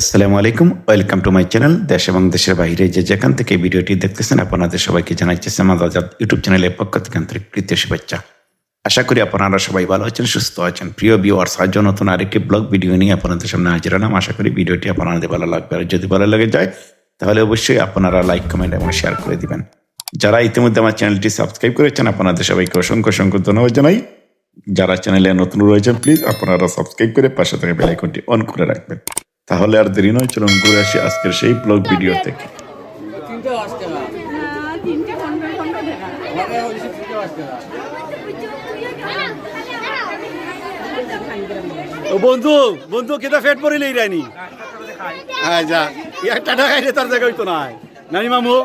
আসসালামু আলাইকুম, welcome to my channel দেশ এবং দেশের বাইরে যে যেখান থেকে ভিডিওটি দেখতেছেন, আপনাদের সবাইকে জানাইতেছে আমাদের ইউটিউব চ্যানেলের পক্ষ থেকে আন্তরিক প্রীতীয় শুভেচ্ছা। আশা করি আপনারা সবাই ভালো আছেন, সুস্থ আছেন। প্রিয় ভিউয়ার্স আজ নতুন আরেকটি ব্লগ ভিডিও নিয়ে আপনাদের সামনে হাজির হলাম। আশা করি ভিডিওটি আপনাদের ভালো লাগবে। আর যদি ভালো লাগে যায়, তাহলে অবশ্যই আপনারা লাইক কমেন্ট এবং শেয়ার করে দিবেন। যারা ইতিমধ্যে আমার চ্যানেলটি সাবস্ক্রাইব করেছেন, আপনাদের সবাইকে অসংখ্য অসংখ্য ধন্যবাদ জানাই। যারা চ্যানেলে নতুন রয়েছেন প্লিজ আপনারা সাবস্ক্রাইব করে পাশে থেকে বেল আইকনটি অন করে রাখবেন। তাহলে আর দেরি নয় চলুন ঘুরে আসি আজকের সেই ব্লগ ভিডিও থেকে টাকা বন্ধু বন্ধু কেটা ফেট পড়িলে রানি আচ্ছা টাটা খাইলে তার জায়গা হইতো না নানি মামু?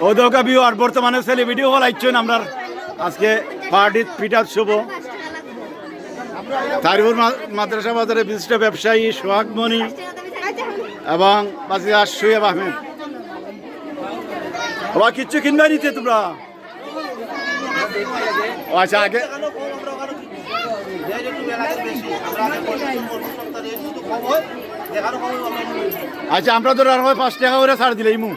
ও দৌকা বিও আর বর্তমানে সেলিব্রিটি হল আইছেন আমরা আজকে পার্টি পিঠা শুভ। তারিপুর মাদ্রাসা বাজারে বিশিষ্ট ব্যবসায়ী সোহাগ মণি এবং সুয়েব আহমেদ। বাবা, কিচ্ছু কিনবে নিতে তোমরা? আচ্ছা আগে আচ্ছা আমরা তো আর পাঁচ টাকা করে ছাড় দিলে, ইমু।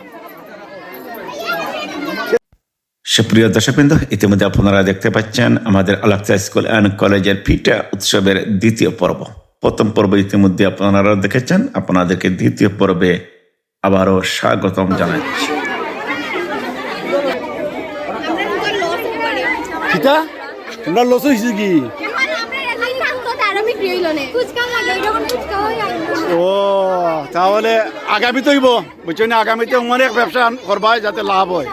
সুপ্রিয় দর্শকবৃন্দ ইতিমধ্যে আপনারা দেখতে পাচ্ছেন আমাদের আলাক্সা স্কুল অ্যান্ড কলেজের ফিটা উৎসবের দ্বিতীয় পর্ব। প্রথম পর্ব ইতিমধ্যে আপনারা দেখেছেন। আপনাদেরকে দ্বিতীয় পর্বে আবারও স্বাগতম জানাচ্ছি। কিতা তোমরা লস হয়েছে কি? ও তাহলে আগামী তৈব বুঝছ না আগামীতে অনেক ব্যবসা করবা যাতে লাভ হয়।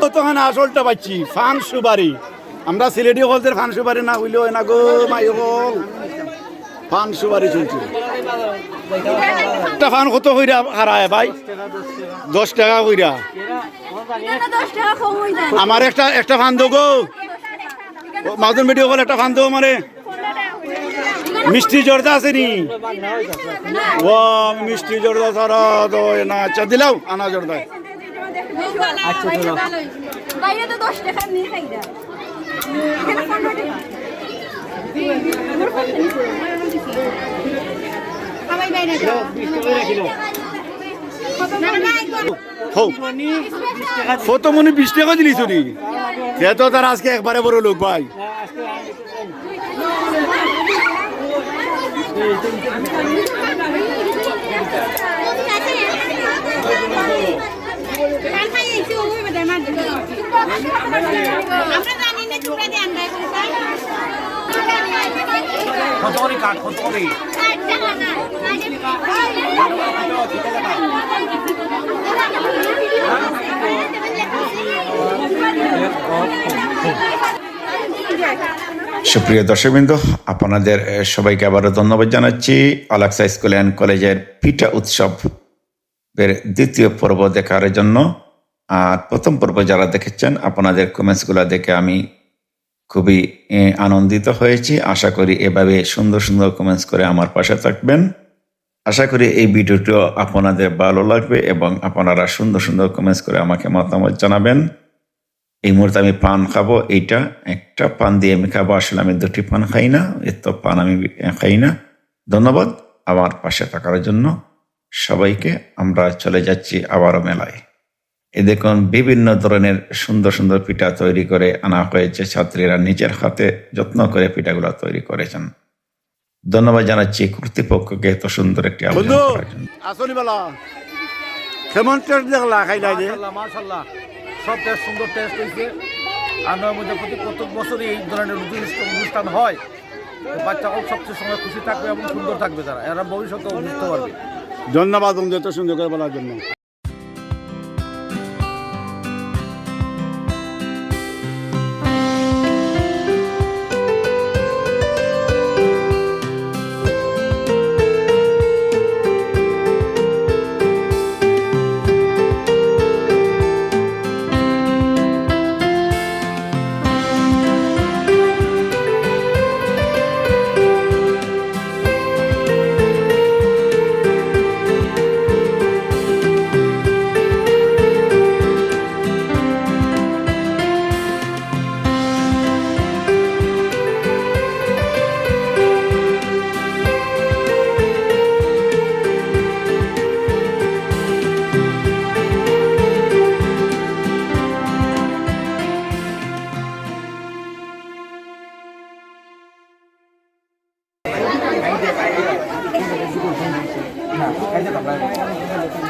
তো তখন আসলটা পাচ্ছি, ফান সুবারি আমরা সিলেটি হলদের ফান সুবারি না হইলেও না গো মাই হল ফান সুবারি চলছে। একটা ফান কত হইরা হারায় ভাই? দশ টাকা হইরা আমার একটা একটা ফান দো গো। মাদুর ভিডিও হল একটা ফান দো মানে। মিষ্টি জর্দা আছে নি? ও মিষ্টি জর্দা সারা দো না। আচ্ছা দিলাও আনা জর্দা। বাইরে তো দশ টাকা নিয়ে খাই এখানে পনেরো টাকা সবাই বাইরে যাও না, না, একদম। হও। কত মনে বিশ টাকা দিলিস নি সে তো তার আজকে একবারে বড় লোক ভাই দিলো। কত করে না, সুপ্রিয় দর্শকবৃন্দ, আপনাদের সবাইকে আবারও ধন্যবাদ জানাচ্ছি। আলাক্সা স্কুল অ্যান্ড কলেজের পিঠা উৎসব এর দ্বিতীয় পর্ব দেখার জন্য। আর প্রথম পর্ব যারা দেখেছেন, আপনাদের কমেন্টসগুলো দেখে আমি খুবই আনন্দিত হয়েছি। আশা করি এভাবে সুন্দর সুন্দর কমেন্টস করে আমার পাশে থাকবেন। আশা করি এই ভিডিওটিও আপনাদের ভালো লাগবে এবং আপনারা সুন্দর সুন্দর কমেন্টস করে আমাকে মতামত জানাবেন। এই মুহূর্তে আমি পান খাব, এইটা একটা পান দিয়ে আমি খাব। আসলে আমি দুটি পান খাই না, এত পান আমি খাই না। ধন্যবাদ, আমার পাশে থাকার জন্য সবাইকে আমরা চলে যাচ্ছি আবারও মেলায়। এ দেখুন, বিভিন্ন ধরনের সুন্দর সুন্দর পিঠা তৈরি করে আনা হয়েছে। ছাত্রীরা নিজের হাতে যত্ন করে পিঠাগুলো তৈরি করেছেন। ধন্যবাদ জানাচ্ছি। কর্তৃপক্ষকে এত সুন্দর একটি আয়োজন বন্ধু করার জন্য। আসনি বেলা। কেমন টেস্ট দেখলা? যে। সব টেস্ট সুন্দর টেস্ট হয়েছে আমার মধ্যে প্রতি প্রত্যেক বছরই এই ধরনের অনুষ্ঠান হয়। বাচ্চাও সবচেয়ে সময় খুশি থাকবে এবং সুন্দর থাকবে তারা। এরা বুঝতে পারবে। ধন্যবাদ সুন্দর করে বলার জন্য।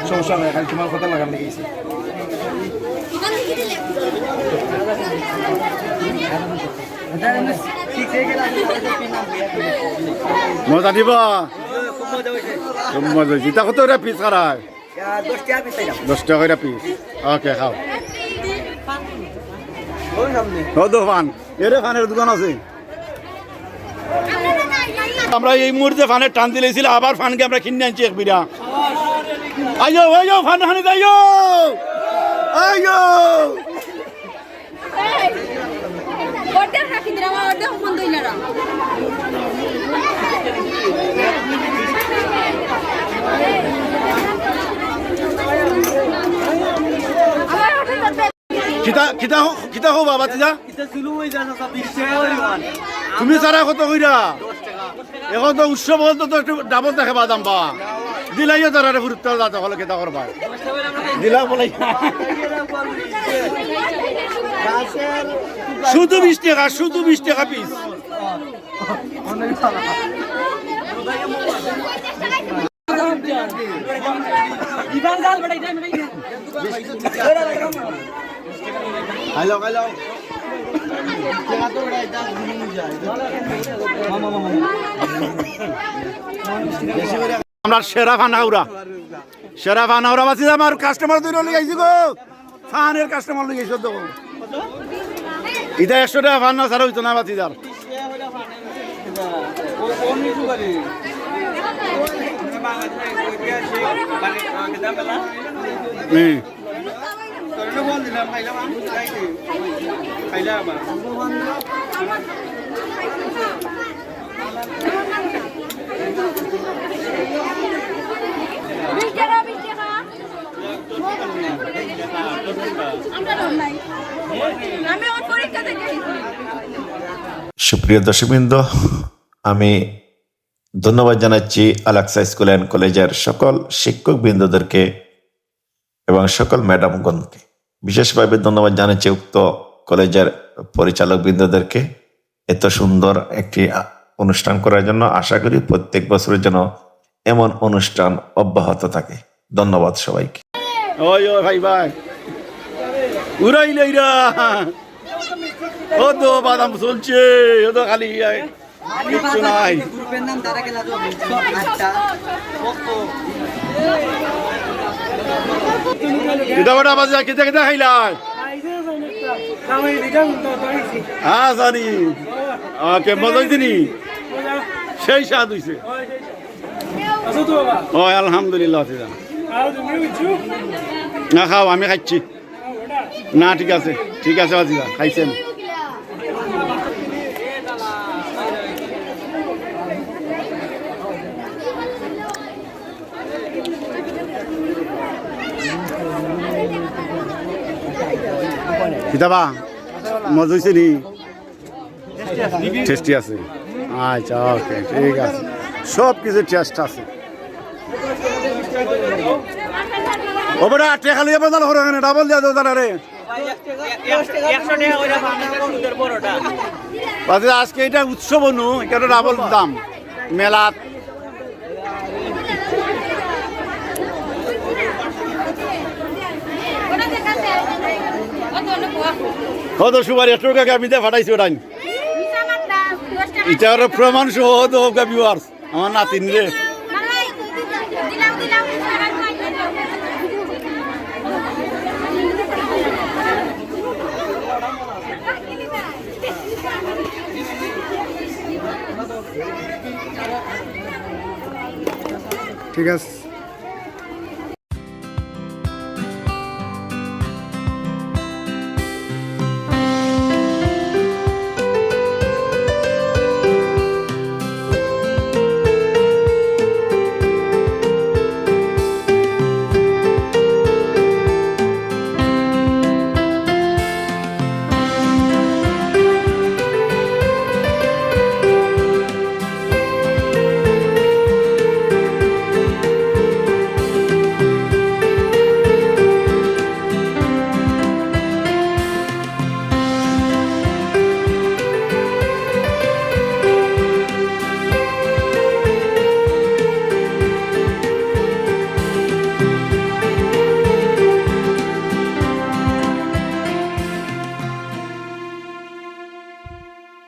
সমস্যা নাই খালি তোমার কথা লাগান লেগেছে মজা দিব? খুব মজা হয়েছে। তা কত পিস খারাপ দশ টাকা করে পিস ওকে খাও। দোকান এরে ফানের দোকান আছে। আমরা এই মুহূর্তে ফানের টান দিলেছিল আবার ফানকে আমরা কিনে আনছি এক বিরা আইয়ো আইয়ো ফান হানি order করতে কিতা কিতা কিতা হো বাবা তিজা তুমি সারা কত কইরা এখন তো উৎসব হল তো একটু ডাবল দেখে বাদাম বা। দিলাইও তারা গুরুত্ব দাতা হলে কেতা করবা দিলা বলাই শুধু বিশ টাকা শুধু বিশ টাকা পিস খাইলো খাইলো আমরা সেরা ফানাউরা সেরা ফানাউরা বাঁচি আমার কাস্টমার দুই লই আইছি গো। ফানের কাস্টমার লই আইছো তো ইটা একশো টাকা ফান না সারা হইতো না বাঁচি যার। হুম সুপ্রিয় দর্শকবৃন্দ, আমি ধন্যবাদ জানাচ্ছি আলাক্সা স্কুল অ্যান্ড কলেজের সকল শিক্ষকবৃন্দদেরকে এবং সকল ম্যাডামগণকে। বিশেষভাবে ধন্যবাদ জানাচ্ছি উক্ত কলেজের পরিচালক বৃন্দদেরকে এত সুন্দর একটি অনুষ্ঠান করার জন্য আশা করি প্রত্যেক বছরের জন্য এমন অনুষ্ঠান অব্যাহত থাকে। ধন্যবাদ সবাইকে। ওই ভাই ভাই। উড়াই লইরা ও তো বাদাম চলছে, ও তো খালি কিচ্ছু নাই। কিতা বড় বাজা কিতা কিতা খাইলাই হ্যাঁ জানি। ওকে মজা হয়েছে নি সেই স্বাদ হয়েছে ও আলহামদুলিল্লাহ না খাও আমি খাচ্ছি। না ঠিক আছে ঠিক আছে বাজিদা খাইছেন। কিতাবা মজা হয়েছে নি? টেস্টি আছে। আচ্ছা ওকে ঠিক আছে। সব কিছু টেস্ট আছে। ও বেটা টেকা লিয়ে বদল হরে এখানে ডাবল দিয়া দাও তারা রে। আজকে এটা উৎসব নু এটা ডাবল দাম মেলাত কত সুপারি একটু আমি দিয়ে ফাটাইছি ওটাই। ওর প্রমাণ সহ দোকা ভিউয়ার্স আমার নাতিন রে। ঠিক আছে।